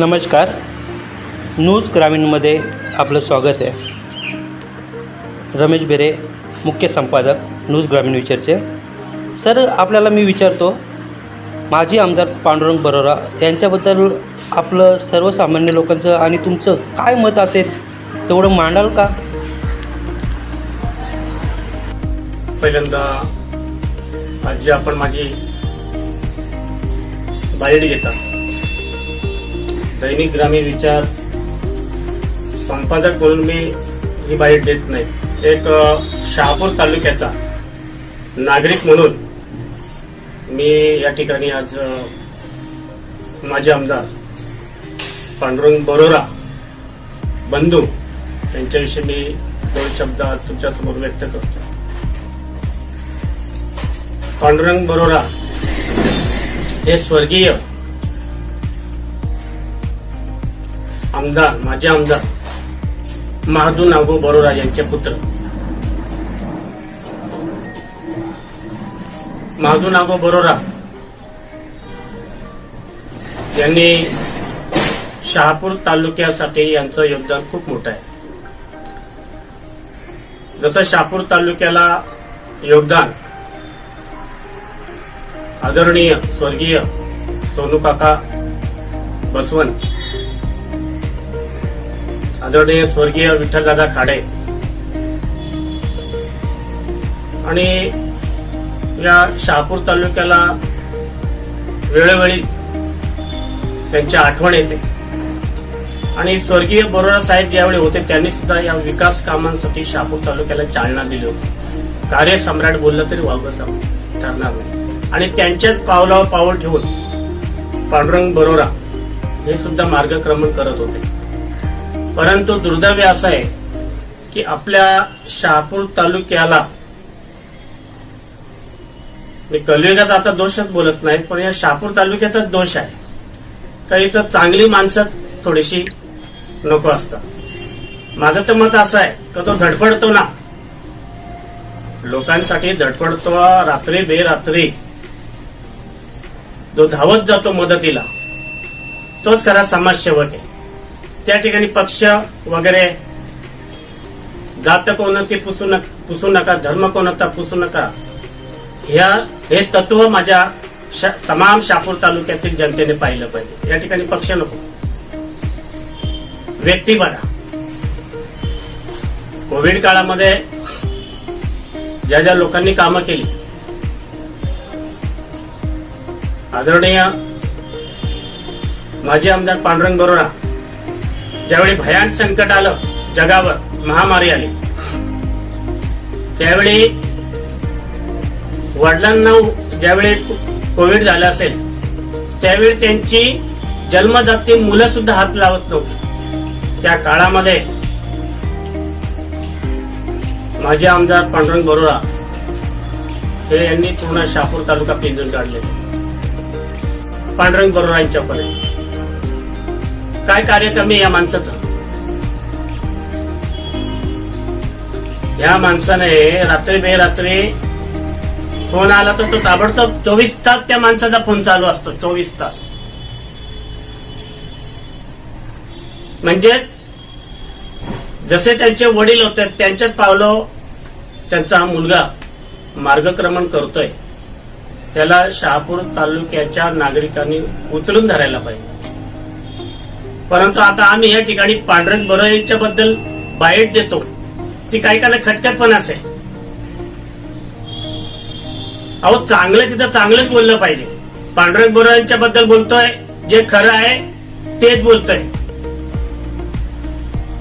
नमस्कार. न्यूज ग्रामीणमध्ये आपलं स्वागत आहे. रमेश बेरे मुख्य संपादक न्यूज ग्रामीण विचारचे. सर आपल्याला मी विचारतो माजी आमदार पांडुरंग बरोरा यांच्याबद्दल आपलं सर्वसामान्य लोकांचं आणि तुमचं काय मत असेल? तेवढं मांडाल का? पहिल्यांदा आज जी आपण माझी बाहेर घेतात दैनिक ग्रामीण विचार संपादक म्हणून मी ही बाईट देत नाही. एक शहापूर तालुक्याचा नागरिक म्हणून मी या ठिकाणी आज माझे आमदार पांडुरंग बरोरा बंधू यांच्याविषयी मी दोन शब्द आज तुमच्यासमोर व्यक्त करतो. पांडुरंग बरोरा हे स्वर्गीय आमदार माजी आमदार महादू नागो बरोरा यांचे पुत्र. महादू नागो बरोरा यांनी शहापूर तालुक्यासाठी यांचं योगदान खूप मोठं आहे. जसं शहापूर तालुक्याला योगदान आदरणीय स्वर्गीय सोनू काका बसवंत आदरणीय स्वर्गीय विठ्ठलदादा खाडे. आणि या शहापूर तालुक्याला वेळोवेळी त्यांची आठवण येते. आणि स्वर्गीय बरोरा साहेब ज्यावेळी होते त्यांनी सुद्धा या विकास कामांसाठी शहापूर तालुक्याला चालना दिली होती. कार्य सम्राट बोललं तरी वावगं सम ठरणार नाही. आणि त्यांच्याच पावलावर पाऊल ठेवून पांडुरंग बरोरा हे सुद्धा मार्गक्रमण करत होते. परंतु दुर्दैव असं आहे की आपल्या शहापूर तालुक्याला मी आता दोषच बोलत नाही पण या शहापूर तालुक्याचाच दोष आहे. काही तर चांगली माणसं थोडीशी नको असतात. माझं तर मत असं आहे का तो धडपडतो ना. लोकांसाठी धडपडतो रात्री बेरात्री. जो धावत जातो मदतीला तोच खरा समाजसेवक आहे. त्या ठिकाणी पक्ष वगैरे जात कोणती पुसू नका पुसू नका धर्म कोणता पुसू नका ह्या हे तत्व माझ्या श- तमाम शापूर तालुक्यातील जनतेने पाहिलं पाहिजे. या ठिकाणी पक्ष नको. व्यक्ती बरा. कोविड काळामध्ये ज्या ज्या लोकांनी कामं केली आदरणीय माजी आमदार पांडुरंग बरोरा ज्यावेळी भयान संकट आलं जगावर महामारी आली. त्यावेळी वडिलांना ज्यावेळी कोविड झालं असेल त्यावेळी त्यांची जन्मदाती मुलं सुद्धा हात लावत नव्हती. त्या काळामध्ये माझे आमदार पांडुरंग बरोरा हे यांनी पूर्ण शापूर तालुका पिंजून काढले पांडुरंग बरोरा यांच्यापर्यंत काय कार्यक्रम आहे या माणसाचं. या माणसाने रात्री बेरात्री फोन आला तर तो ताबडतोब चोवीस तास त्या माणसाचा फोन चालू असतो चोवीस तास. म्हणजेच जसे त्यांचे वडील होते त्यांच्याच पावलो त्यांचा हा मुलगा मार्गक्रमण करतोय. त्याला शहापूर तालुक्याच्या नागरिकांनी उचलून धरायला पाहिजे. परंतु आता आम्ही या ठिकाणी पांढरंग बरो यांच्याबद्दल बाईट देतो. ती काही काला खटक्यात पण असेल. अहो चांगलं तिथं चांगलंच बोललं पाहिजे. पांढरंग बरो यांच्याबद्दल बोलतोय जे खरं आहे तेच बोलतोय.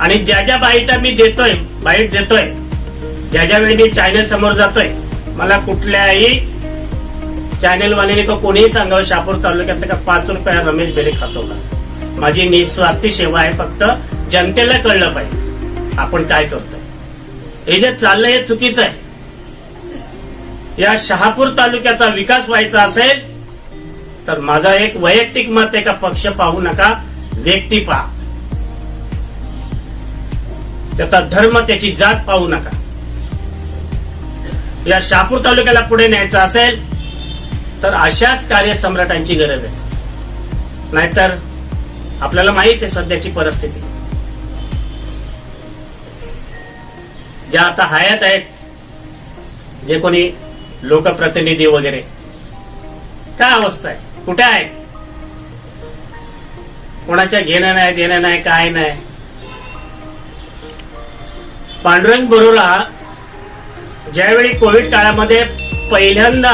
आणि ज्या ज्या बाईटा मी देतोय बाईट देतोय ज्या ज्या वेळी मी चॅनल समोर जातोय मला कुठल्याही चॅनल वाल्याने कोणीही सांगावं शापूर तालुक्यात का पाच रुपया रमेश बेले खातो का माझी निस्वार्थी सेवा आहे फक्त जनतेला कळलं पाहिजे. आपण काय करतोय? हे जे चाललंय हे चुकीचं आहे. या शहापूर तालुक्याचा विकास व्हायचा असेल तर माझा एक वैयक्तिक मत एका पक्ष पाहू नका व्यक्ती पहा. त्याचा धर्म त्याची जात पाहू नका. या शहापूर तालुक्याला पुढे न्यायचं असेल तर अशाच कार्यसम्राटांची गरज आहे. नाहीतर आपल्याला माहीत आहे सध्याची परिस्थिती. ज्या आता हयात आहेत जे कोणी लोकप्रतिनिधी वगैरे काय अवस्था आहे? कुठे आहे? कोणाच्या घेणं नाही देणं नाही काय नाही? पांडुरंग बरोरा ज्यावेळी कोविड काळामध्ये पहिल्यांदा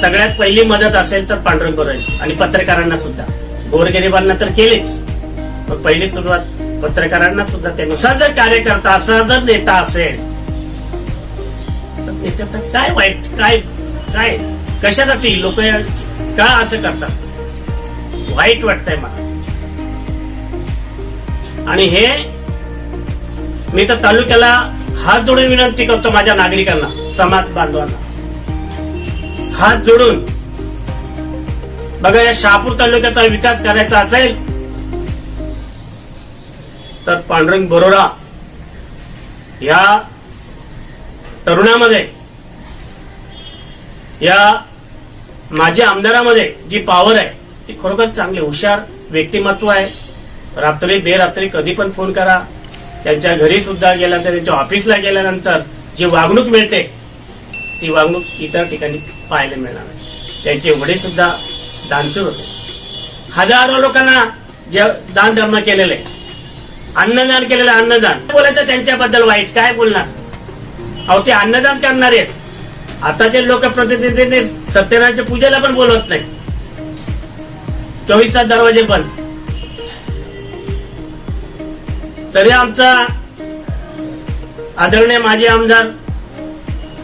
सगळ्यात पहिली मदत असेल तर पांडुरंग बरोरांची आणि पत्रकारांना सुद्धा. गोरगरिबांना तर केलेच. पण पहिली सुरुवात पत्रकारांना सुद्धा त्यांनी असा जर कार्यकर्ता असा जर नेता असेल तर काय वाईट काय काय? कशासाठी? लोक का असं करतात? वाईट वाटतंय मला. आणि हे मी तर तालुक्याला हात जोडून विनंती करतो माझ्या नागरिकांना समाज बांधवांना. हात जोडून बघा या शहापूर तालुक्याचा विकास करायचा असेल तर पांडुरंग बरोरा या तरुणामध्ये या माझ्या आमदारामध्ये जी पॉवर आहे ती खरोखर चांगली हुशार व्यक्तिमत्व आहे. रात्री बेरात्री कधी पण फोन करा. त्यांच्या घरी सुद्धा गेल्यानंतर त्यांच्या ऑफिसला गेल्यानंतर जी वागणूक मिळते ती वागणूक इतर ठिकाणी पाहायला मिळणार त्यांचे वडील सुद्धा दानशूर होते. हजारो लोकांना जे दान धर्म केलेले. अन्नदान केलेलं अन्नदान. बोलायचं त्यांच्याबद्दल वाईट? काय बोलणार? अहो ते अन्नदान करणारे आहेत. आताचे लोकप्रतिनिधींनी सत्यनारायणच्या पूजेला पण बोलवत नाही चोवीस तास दरवाजे बंद. तरी आमचा आदरणीय माजी आमदार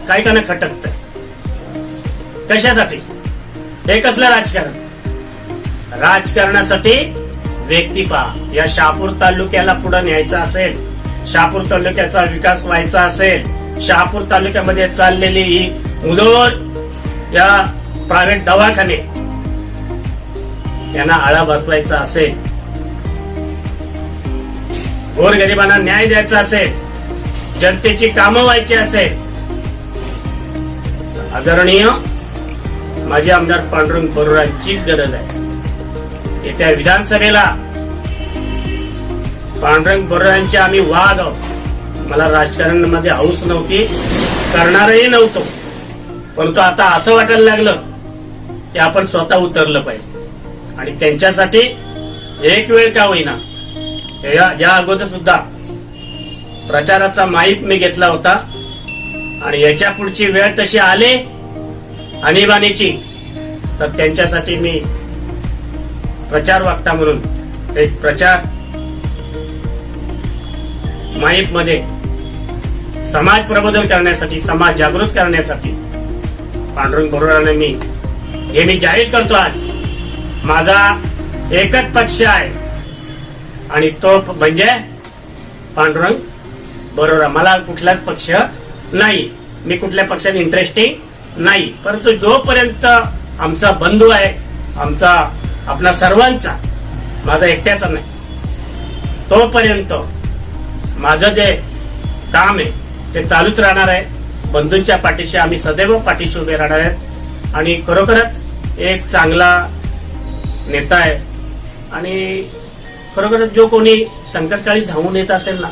काय का खटकत कशासाठी? हे कसलं राजकारण? राजकारणासाठी व्यक्ती पहा. या शहापूर तालुक्याला पुढे न्यायचा असेल शहापूर तालुक्याचा विकास व्हायचा असेल शहापूर तालुक्यामध्ये चाललेली ही मुदोर या प्रायव्हेट दवाखाने यांना आळा बसवायचा असेल गोरगरिबांना न्याय द्यायचा असेल जनतेची कामं व्हायची असेल आदरणीय माझे आमदार पांडुरंग बरोरांची गरज आहे. येत्या विधानसभेला पांडुरंग बरोरांचे आम्ही वाघ आहोत. मला राजकारणामध्ये हौस नव्हती करणारही नव्हतो. परंतु आता असं वाटायला लागलं की आपण स्वतः उतरलं पाहिजे. आणि त्यांच्यासाठी एक वेळ का होईना. या या अगोदर सुद्धा प्रचाराचा माहीत मी घेतला होता. आणि याच्या पुढची वेळ तशी आले आणीबाणीची. तर त्यांच्यासाठी मी प्रचार वक्ता म्हणून एक प्रचार माईपमध्ये समाज प्रबोधन करण्यासाठी समाज जागृत करण्यासाठी पांडुरंग बरोबराने मी हे मी जाहीर करतो आज. माझा एकच पक्ष आहे. आणि तो म्हणजे पांडुरंग बरोरा मला कुठलाच पक्ष नाही. मी कुठल्या पक्षात इंटरेस्टिंग नाही. परंतु जोपर्यंत आमचा बंधू आहे आमचा आपला सर्वांचा माझा एकट्याचा नाही तोपर्यंत माझं जे काम आहे ते चालूच राहणार आहे. बंधूंच्या पाठीशी आम्ही सदैव पाठीशी उभे राहणार आहेत. आणि खरोखरच एक चांगला नेता आहे. आणि खरोखरच जो कोणी संकटकाळी धावून येत असेल ना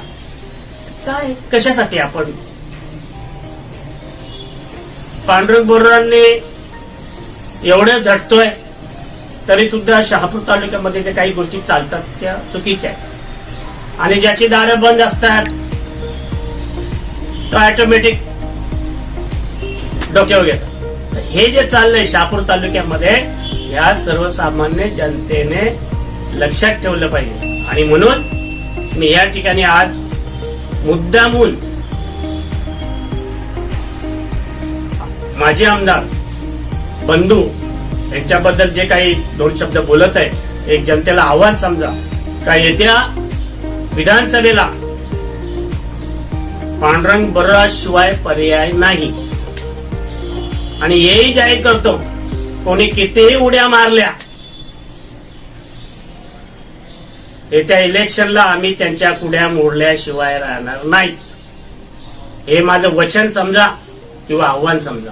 काय कशासाठी आपण पांडुरंग बोरांनी एवढं झटतोय तरी सुद्धा शहापूर तालुक्यामध्ये त्या काही गोष्टी चालतात त्या चुकीच्या आहेत. आणि ज्याची दारं बंद असतात तो ऑटोमॅटिक डोक्यावर घेतात. हे जे चाललंय शहापूर तालुक्यामध्ये या सर्वसामान्य जनतेने लक्षात ठेवलं पाहिजे. आणि म्हणून मी या ठिकाणी आज मुद्दामून माझे आमदार बंधू यांच्याबद्दल जे काही दोन शब्द बोलत आहे एक जनतेला आव्हान समजा का येत्या विधानसभेला पांडुरंग शिवाय पर्याय नाही? आणि हेही जाहीर करतो कोणी कितीही उड्या मारल्या येत्या इलेक्शनला आम्ही त्यांच्या कुड्या मोडल्याशिवाय राहणार नाही हे माझं वचन समजा किंवा आव्हान समजा.